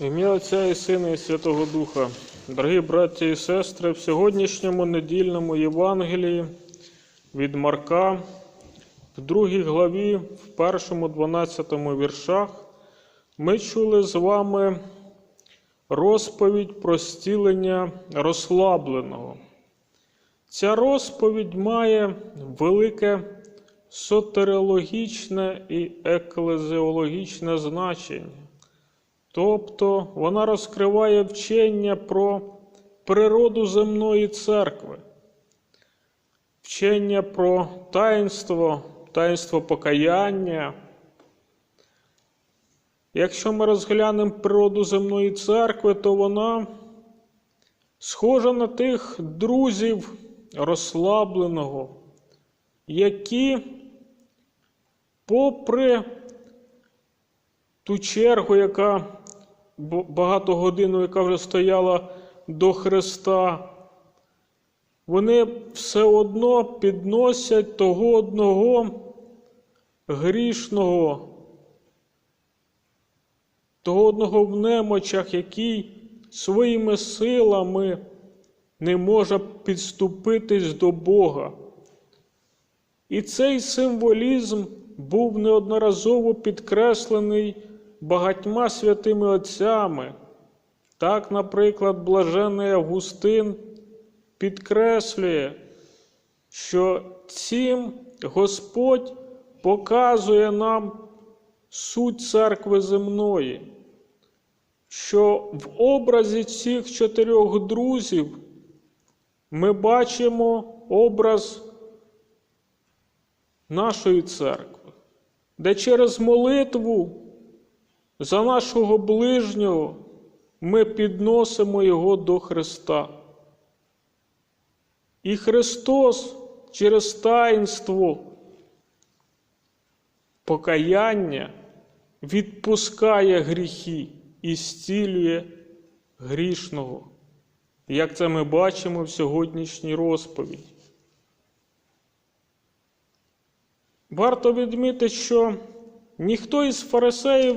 Ім'я Отця і Сина і Святого Духа. Дорогі браті і сестри, в сьогоднішньому недільному Євангелії від Марка, в другій главі, в першому 12 віршах, ми чули з вами розповідь про зцілення розслабленого. Ця розповідь має велике сотеріологічне і еклезіологічне значення. Тобто вона розкриває вчення про природу земної церкви, вчення про таїнство, таїнство покаяння. Якщо ми розглянемо природу земної церкви, то вона схожа на тих друзів розслабленого, які, попри ту чергу, яка багато годину, яка вже стояла до Христа, вони все одно підносять того одного грішного, того одного в немочах, який своїми силами не може підступитись до Бога. І цей символізм був неодноразово підкреслений багатьма святими отцями. Так, наприклад, блажений Августин підкреслює, що цим Господь показує нам суть церкви земної, що в образі цих чотирьох друзів ми бачимо образ нашої церкви, де через молитву за нашого ближнього ми підносимо Його до Христа. І Христос через таїнство покаяння відпускає гріхи і зцілює грішного, як це ми бачимо в сьогоднішній розповіді. Варто відмітити, що ніхто із фарисеїв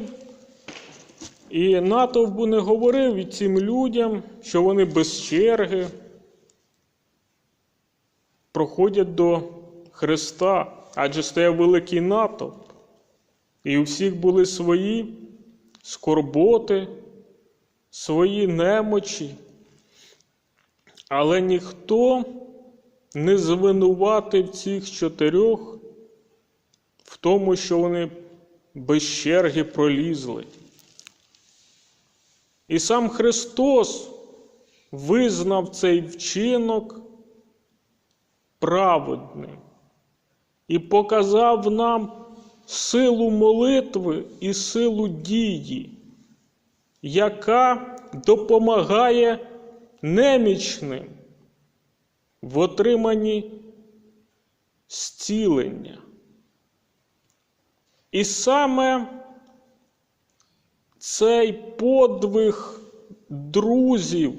і натовпу не говорив і цим людям, що вони без черги проходять до Христа, адже стояв великий натовп, і у всіх були свої скорботи, свої немочі, але ніхто не звинуватив цих чотирьох в тому, що вони без черги пролізли. І сам Христос визнав цей вчинок праведним і показав нам силу молитви і силу дії, яка допомагає немічним в отриманні зцілення. І саме цей подвиг друзів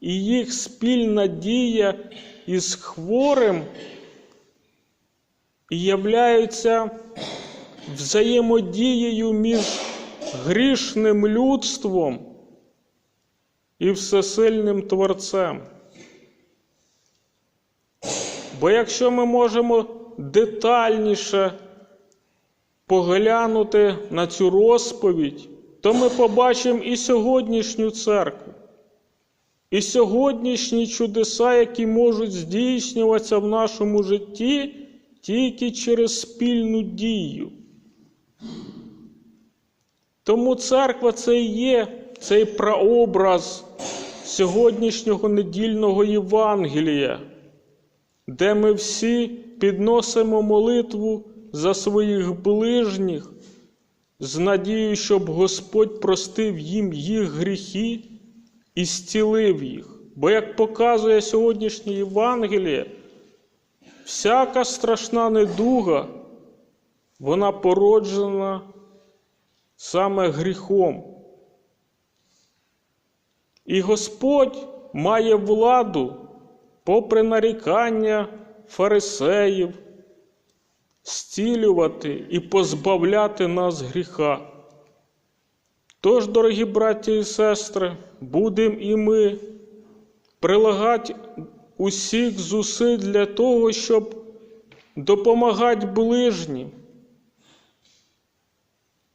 і їх спільна дія із хворим являються взаємодією між грішним людством і всесильним Творцем. Бо якщо ми можемо детальніше поглянути на цю розповідь, то ми побачимо і сьогоднішню церкву, і сьогоднішні чудеса, які можуть здійснюватися в нашому житті тільки через спільну дію. Тому церква це і є цей прообраз сьогоднішнього недільного Євангелія, де ми всі підносимо молитву за своїх ближніх з надією, щоб Господь простив їм їх гріхи і зцілив їх. Бо, як показує сьогоднішнє Євангеліє, всяка страшна недуга, вона породжена саме гріхом. І Господь має владу, попри нарікання фарисеїв, зцілювати і позбавляти нас гріха. Тож, дорогі браті і сестри, будемо і ми прилагати усіх зусиль для того, щоб допомагати ближнім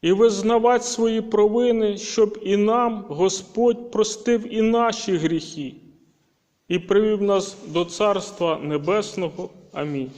і визнавати свої провини, щоб і нам Господь простив і наші гріхи і привів нас до Царства Небесного. Амінь.